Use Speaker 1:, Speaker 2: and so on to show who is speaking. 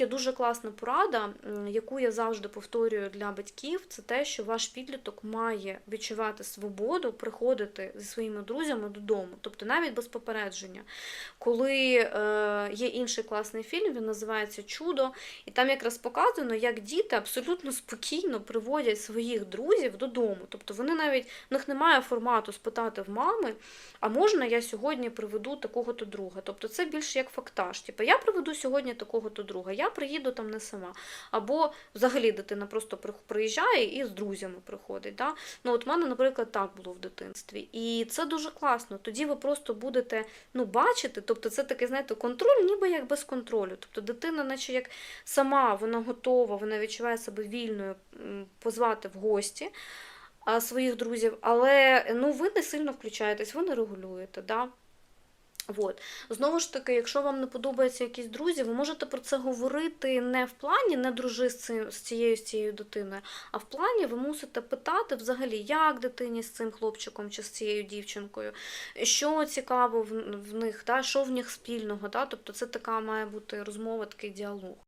Speaker 1: є дуже класна порада, яку я завжди повторюю для батьків. Це те, що ваш підліток має відчувати свободу, приходити зі своїми друзями додому, тобто навіть без попередження. Коли е, є інший класний фільм, він називається Чудо, і там якраз показано, як діти абсолютно спокійно приводять своїх друзів додому. Тобто вони навіть в них немає формату спитати в мами, а можна я сьогодні приведу такого-то друга. Тобто це більше як фактаж. Типу, я приведу сьогодні такого-то друга, я приїду там не сама. Або взагалі дитина просто приїжджає і з друзями приходить. Да? Ну, от в мене, наприклад, так було в дитинстві. І це дуже класно. Тоді ви просто будете ну, бачити, тобто це такий, знаєте, контроль, ніби як без контролю. Тобто дитина, наче як сама, вона готова, вона відчуває себе вільною позвати в гості своїх друзів, але ну, ви не сильно включаєтесь, ви не регулюєте. Да? От. Знову ж таки, якщо вам не подобаються якісь друзі, ви можете про це говорити не в плані не дружи з, цим, з цією з цією дитиною, а в плані ви мусите питати взагалі, як дитині з цим хлопчиком чи з цією дівчинкою, що цікаво в, в них, та, що в них спільного. Та? Тобто це така має бути розмова, такий діалог.